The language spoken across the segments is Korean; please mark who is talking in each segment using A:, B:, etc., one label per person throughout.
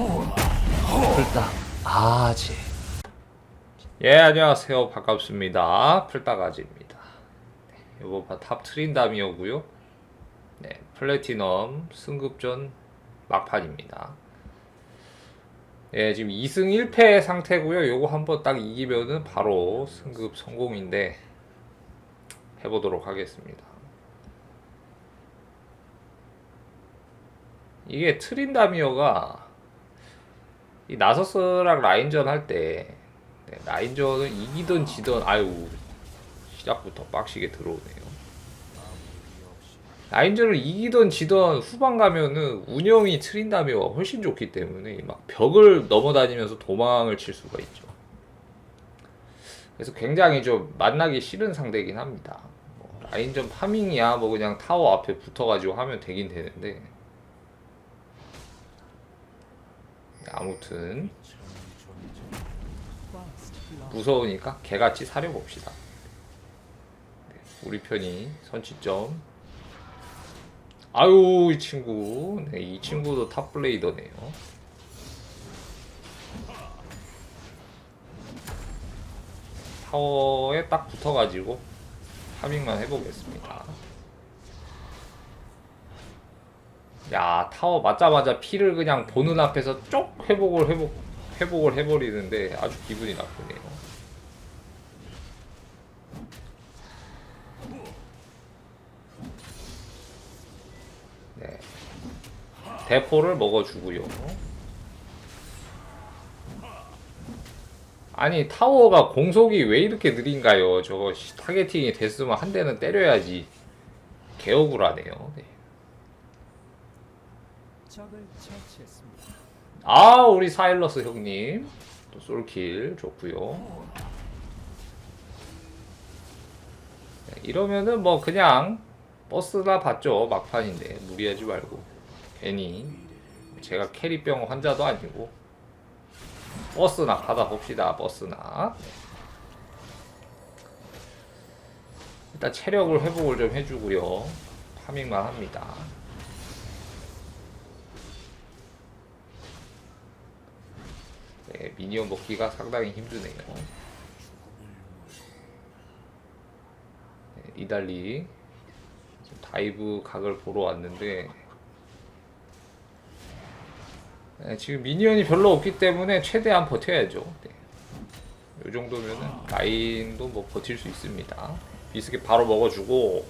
A: 풀딱 아지.
B: 예 안녕하세요. 반갑습니다. 풀따가지입니다. 네, 이번 판탑 트린다미어고요. 네 플래티넘 승급전 막판입니다. 예 지금 2승 1패 상태고요. 요거 한번 딱 이기면은 바로 승급 성공인데 해보도록 하겠습니다. 이게 트린다미어가 이 나서스랑 라인전 할때 네, 라인전은 이기던 지던 아유 시작부터 빡시게 들어오네요. 라인전을 이기던 지던 후반 가면은 운영이 트린다미어가 훨씬 좋기 때문에 막 벽을 넘어다니면서 도망을 칠 수가 있죠. 그래서 굉장히 좀 만나기 싫은 상대긴 합니다. 뭐 라인전 파밍이야 뭐 그냥 타워 앞에 붙어가지고 하면 되긴 되는데 아무튼 무서우니까 개같이 사려봅시다. 네, 우리 편이 선취점. 아유 이 친구, 네, 이 친구도 탑 블레이더네요. 타워에 딱 붙어가지고 파밍만 해보겠습니다. 야 타워 맞자마자 피를 그냥 보는 앞에서 쪽 회복을 회복 회복을 해버리는데 아주 기분이 나쁘네요. 네. 대포를 먹어주고요. 아니 타워가 공속이 왜 이렇게 느린가요? 저거 씨, 타겟팅이 됐으면 한 대는 때려야지. 개억울하네요. 네.
C: 적을 처치했습니다.
B: 아 우리 사일러스 형님. 또 솔킬 좋고요. 네, 이러면은 뭐 그냥 버스나 받죠. 막판인데 무리하지 말고. 괜히 제가 캐리병 환자도 아니고. 버스나 받아 봅시다 버스나. 네. 일단 체력을 회복을 좀 해주고요. 파밍만 합니다 네, 미니언 먹기가 상당히 힘드네요. 네, 이달리 다이브 각을 보러 왔는데 네, 지금 미니언이 별로 없기 때문에 최대한 버텨야죠. 네. 이 정도면은 라인도 뭐 버틸 수 있습니다. 비스켓 바로 먹어주고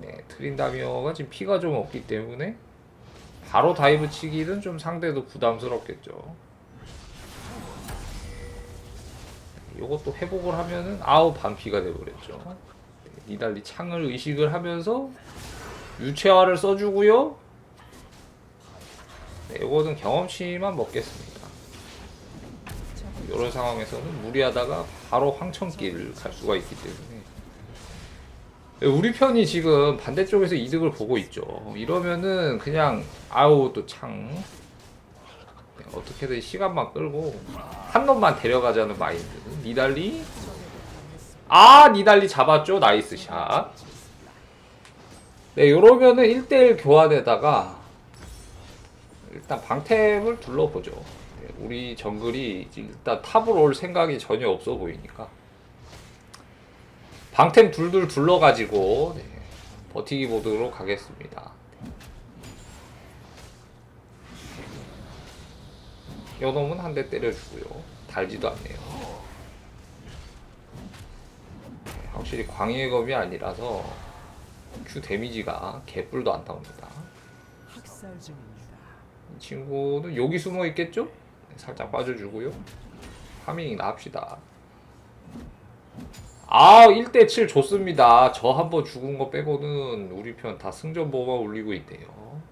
B: 네, 트린다미어가 지금 피가 좀 없기 때문에 바로 다이브 치기는 좀 상대도 부담스럽겠죠. 이것도 회복을 하면은 아우 반피가 돼버렸죠. 니달리 창을 의식을 하면서 유채화를 써주고요. 네, 이거는 경험치만 먹겠습니다. 이런 상황에서는 무리하다가 바로 황천길 갈 수가 있기 때문에 네, 우리 편이 지금 반대쪽에서 이득을 보고 있죠. 이러면은 그냥 아우 또 창. 네, 어떻게든 시간만 끌고 한 놈만 데려가자는 마인드. 니달리. 아 니달리 잡았죠. 나이스 샷. 네 이러면은 1대1 교환에다가 일단 방템을 둘러보죠. 네, 우리 정글이 일단 탑으로 올 생각이 전혀 없어 보이니까. 방템 둘둘 둘러가지고 네, 버티기 보도록 하겠습니다. 요놈은 한 대 때려주고요. 달지도 않네요. 네, 확실히 광희의 검이 아니라서 Q 데미지가 개뿔도 안 나옵니다. 이 친구는 여기 숨어 있겠죠? 네, 살짝 빠져주고요. 파밍이나 합시다. 아, 1대7 좋습니다. 저 한 번 죽은 거 빼고는 우리 편 다 승전보가 올리고 있네요.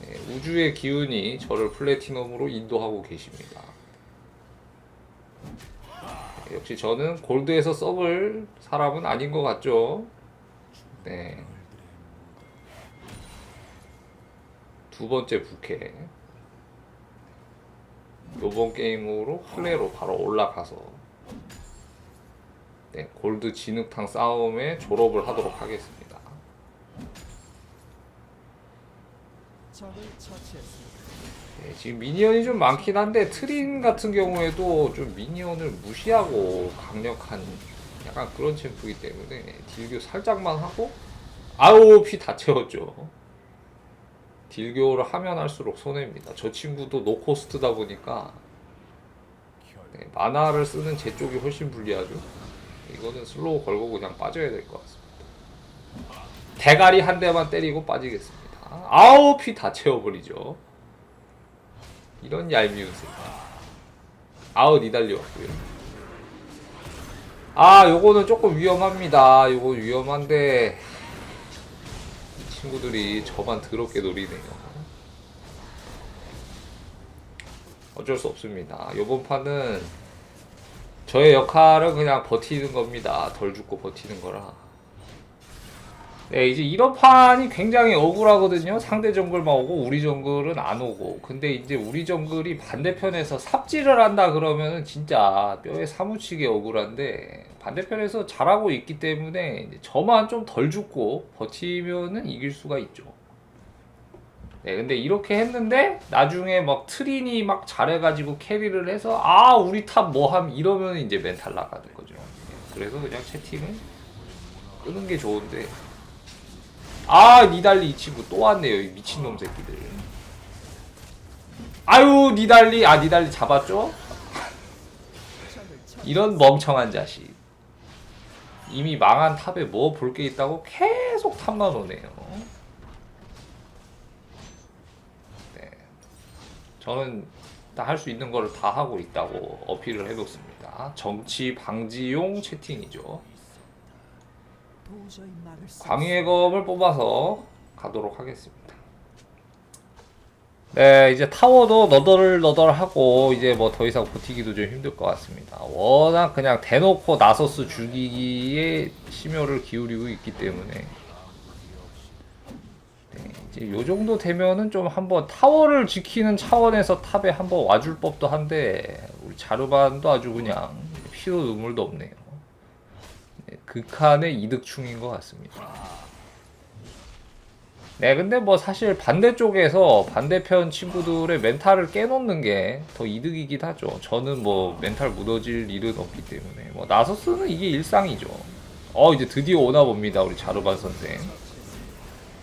B: 네, 우주의 기운이 저를 플래티넘으로 인도하고 계십니다. 네, 역시 저는 골드에서 썩을 사람은 아닌 것 같죠? 네. 두 번째 부캐. 요번 게임으로 플레이로 바로 올라가서 네, 골드 진흙탕 싸움에 졸업을 하도록 하겠습니다. 네, 지금 미니언이 좀 많긴 한데 트린 같은 경우에도 좀 미니언을 무시하고 강력한 약간 그런 챔프이기 때문에 딜교 살짝만 하고 아우 피 다 채웠죠. 딜교를 하면 할수록 손해입니다. 저 친구도 노코스트다 보니까 네, 마나를 쓰는 제 쪽이 훨씬 불리하죠. 이거는 슬로우 걸고 그냥 빠져야 될 것 같습니다. 대가리 한 대만 때리고 빠지겠습니다. 아우 피 다 채워버리죠. 이런 얄미운 새끼. 아우 니달리 왔고요. 아 요거는 조금 위험합니다. 요거 위험한데 이 친구들이 저만 더럽게 노리네요. 어쩔 수 없습니다. 요번 판은 저의 역할은 그냥 버티는 겁니다. 덜 죽고 버티는 거라. 네, 이제 이런 판이 굉장히 억울하거든요. 상대 정글만 오고 우리 정글은 안 오고. 근데 이제 우리 정글이 반대편에서 삽질을 한다 그러면은 진짜 뼈에 사무치게 억울한데 반대편에서 잘하고 있기 때문에 저만 좀 덜 죽고 버티면은 이길 수가 있죠. 네, 근데 이렇게 했는데 나중에 막 트린이 막 잘해가지고 캐리를 해서 아 우리 탑 뭐함 이러면 이제 멘탈 나가는 거죠. 네, 그래서 그냥 채팅을 끄는 게 좋은데 아 니달리 이 친구 또 왔네요 이 미친놈 새끼들 아유 니달리 아 니달리 잡았죠? 이런 멍청한 자식 이미 망한 탑에 뭐 볼 게 있다고 계속 탑만 오네요 저는 할 수 있는 거를 다 하고 있다고 어필을 해뒀습니다 정치 방지용 채팅이죠
C: 수
B: 광해 검을 뽑아서 가도록 하겠습니다. 네, 이제 타워도 너덜너덜하고 이제 뭐 더 이상 버티기도 좀 힘들 것 같습니다. 워낙 그냥 대놓고 나서스 죽이기에 심혈을 기울이고 있기 때문에 네, 이제 요 정도 되면은 좀 한번 타워를 지키는 차원에서 탑에 한번 와줄 법도 한데 우리 자르반도 아주 그냥 피도 눈물도 없네요. 네, 극한의 이득충인 것 같습니다. 네, 근데 뭐 사실 반대쪽에서 반대편 친구들의 멘탈을 깨놓는 게 더 이득이긴 하죠. 저는 뭐 멘탈 무너질 일은 없기 때문에 뭐 나서스는 이게 일상이죠. 어 이제 드디어 오나 봅니다 우리 자르반 선생.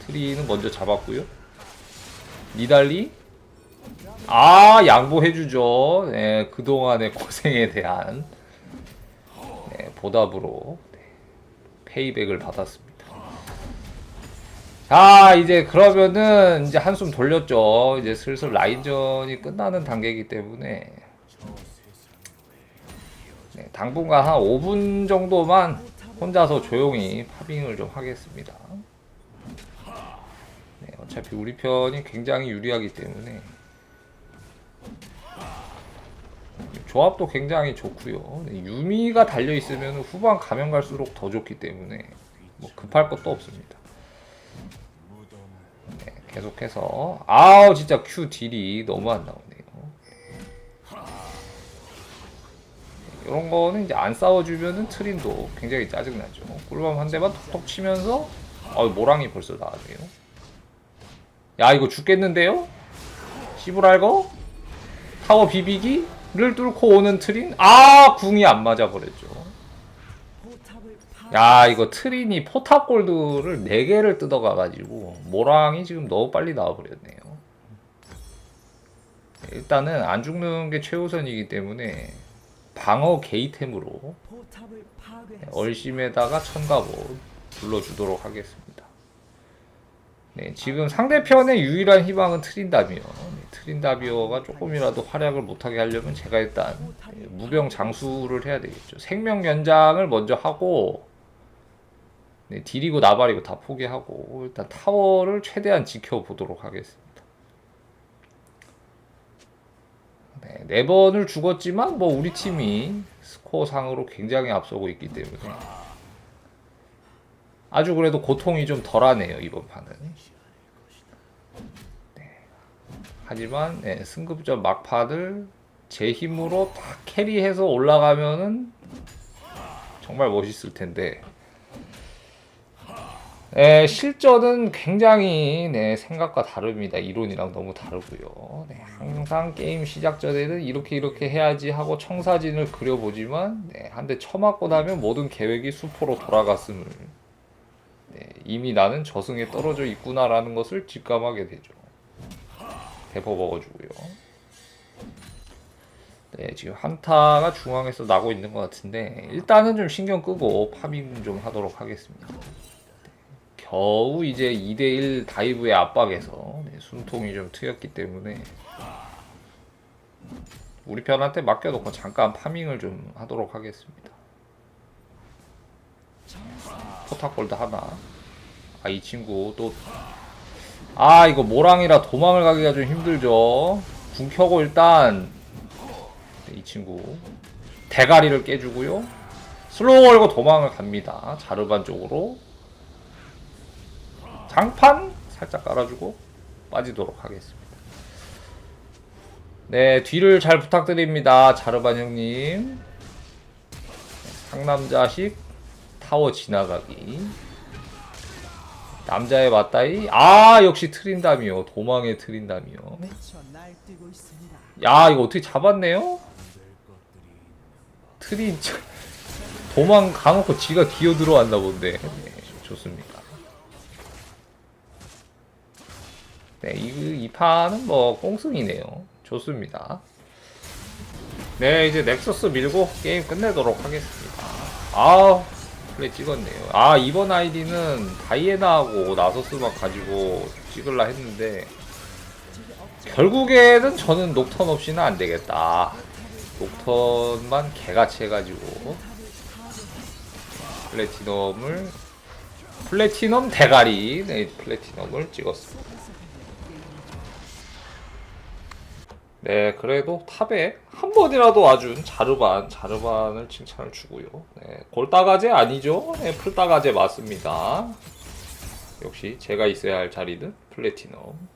B: 트리는 먼저 잡았고요. 니달리 아 양보해주죠. 네, 그동안의 고생에 대한 네, 보답으로 네, 페이백을 받았습니다. 자 이제 그러면은 이제 한숨 돌렸죠. 이제 슬슬 라인전이 끝나는 단계이기 때문에 네, 당분간 한 5분 정도만 혼자서 조용히 파빙을 좀 하겠습니다. 네, 어차피 우리 편이 굉장히 유리하기 때문에 조합도 굉장히 좋고요. 네, 유미가 달려 있으면 후반 가면 갈수록 더 좋기 때문에 뭐 급할 것도 없습니다. 네, 계속해서 아우 진짜 Q 딜이 너무 안 나오네요. 이런 거는 이제 안 싸워주면은 트린도 굉장히 짜증나죠. 꿀밤 한 대만 톡톡 치면서 아 모랑이 벌써 나왔네요. 야 이거 죽겠는데요? 시브랄거? 타워 비비기를 뚫고 오는 트린? 아 궁이 안 맞아 버렸죠.
C: 포탑을
B: 파야 이거 트린이 포탑 골드를 4개를 뜯어가가지고 모랑이 지금 너무 빨리 나와버렸네요. 일단은 안 죽는 게 최우선이기 때문에 방어 게이템으로 얼심에다가 천가보 불러주도록 하겠습니다 네, 지금 상대편의 유일한 희망은 트린다비어 네, 트린다비어가 조금이라도 활약을 못하게 하려면 제가 일단 예, 무병 장수를 해야 되겠죠. 생명 연장을 먼저 하고 네, 딜이고 나발이고 다 포기하고 일단 타워를 최대한 지켜보도록 하겠습니다. 네, 네 번을 죽었지만 뭐 우리 팀이 스코어 상으로 굉장히 앞서고 있기 때문에 아주 그래도 고통이 좀 덜하네요 이번 판은. 네. 하지만 네, 승급전 막판을 제 힘으로 다 캐리해서 올라가면은 정말 멋있을 텐데 네, 실전은 굉장히 네, 생각과 다릅니다. 이론이랑 너무 다르고요. 네, 항상 게임 시작 전에는 이렇게 이렇게 해야지 하고 청사진을 그려보지만 네, 한 대 쳐맞고 나면 모든 계획이 수포로 돌아갔음을 네, 이미 나는 저승에 떨어져 있구나라는 것을 직감하게 되죠. 대포 먹어주고요. 네, 지금 한타가 중앙에서 나고 있는 것 같은데 일단은 좀 신경 끄고 파밍 좀 하도록 하겠습니다. 겨우 이제 2대1 다이브의 압박에서 네, 숨통이 좀 트였기 때문에 우리 편한테 맡겨놓고 잠깐 파밍을 좀 하도록 하겠습니다. 포탑골드 하나. 아, 이 친구 또. 아, 이거 모랑이라 도망을 가기가 좀 힘들죠. 궁 켜고 일단. 네, 이 친구. 대가리를 깨주고요. 슬로우 걸고 도망을 갑니다. 자르반 쪽으로. 장판 살짝 깔아주고 빠지도록 하겠습니다. 네, 뒤를 잘 부탁드립니다. 자르반 형님. 상남자식 타워 지나가기. 남자의 맞다이. 아, 역시 트린다미요. 도망의 트린다미요. 야, 이거 어떻게 잡았네요? 트린 도망 가놓고 지가 기어 들어왔나 본데. 네, 좋습니다. 네, 이, 이 판은 뭐 꽁승이네요. 좋습니다. 네, 이제 넥서스 밀고 게임 끝내도록 하겠습니다. 아, 플레이 찍었네요. 아, 이번 아이디는 다이애나하고 나서스만 가지고 찍을라 했는데 결국에는 저는 녹턴 없이는 안 되겠다. 녹턴만 개같이 해가지고 플래티넘을 플래티넘 대가리 네, 플래티넘을 찍었습니다. 네, 그래도 탑에 한 번이라도 와준 자르반, 자르반을 칭찬을 주고요. 네, 골따가제 아니죠? 네, 풀따가제 맞습니다. 역시 제가 있어야 할 자리는 플래티넘.